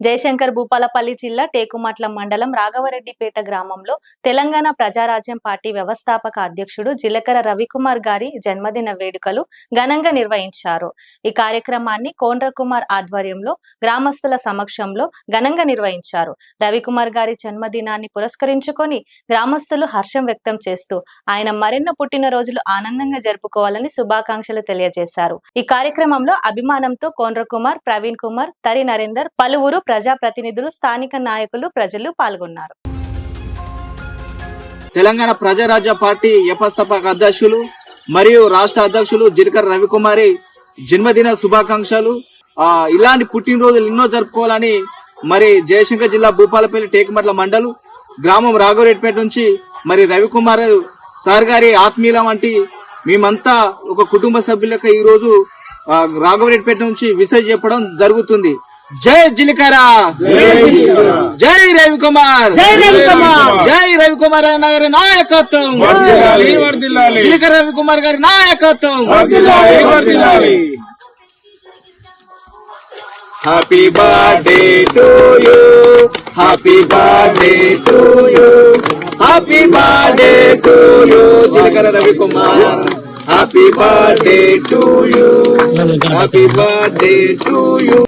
జయశంకర్ భూపాలపల్లి జిల్లా టేకుమట్ల మండలం రాఘవరెడ్డిపేట గ్రామంలో తెలంగాణ ప్రజారాజ్యం పార్టీ వ్యవస్థాపక అధ్యక్షుడు జిలకర రవికుమార్ గారి జన్మదిన వేడుకలు ఘనంగా నిర్వహించారు. ఈ కార్యక్రమాన్ని కోండ్రకుమార్ ఆధ్వర్యంలో గ్రామస్తుల సమక్షంలో ఘనంగా నిర్వహించారు. రవికుమార్ గారి జన్మదినాన్ని పురస్కరించుకొని గ్రామస్తులు హర్షం వ్యక్తం చేస్తూ ఆయన మరెన్నో పుట్టినరోజులు ఆనందంగా జరుపుకోవాలని శుభాకాంక్షలు తెలియజేశారు. ఈ కార్యక్రమంలో అభిమానంతో కోండ్రకుమార్ ప్రవీణ్ కుమార్ తరి నరేందర్ పలువురు ప్రజాప్రతినిధులు స్థానిక నాయకులు ప్రజలు పాల్గొన్నారు. తెలంగాణ ప్రజారాజ్య పార్టీ వ్యవస్థాపక అధ్యక్షులు మరియు రాష్ట్ర అధ్యక్షులు జిరికర్ రవికుమారి జన్మదిన శుభాకాంక్షలు. ఇలాంటి పుట్టినరోజులు ఎన్నో జరుపుకోవాలని మరి జయశంకర్ జిల్లా భూపాలపల్లి టేకుమట్ల మండలు గ్రామం రాఘవరెడ్డిపేట నుంచి మరి రవికుమార్ సార్ గారి ఆత్మీయుల వంటి మేమంతా ఒక కుటుంబ సభ్యులకు ఈ రోజు రాఘవరెడ్డిపేట నుంచి విసర్జ్ చెప్పడం జరుగుతుంది. జై జిలకర జై రవికుమార్ జై రవికుమార్ జై రవికుమార్ అన్న గారి నాయకత్వం వర్ధిల్లాలి, వర్ధిల్లాలి. జిలకర రవికుమార్ గారి నాయకత్వం వర్ధిల్లాలి, వర్ధిల్లాలి. Happy birthday to you happy birthday to you happy birthday to you Jilakara Ravikumar happy birthday to you happy birthday to you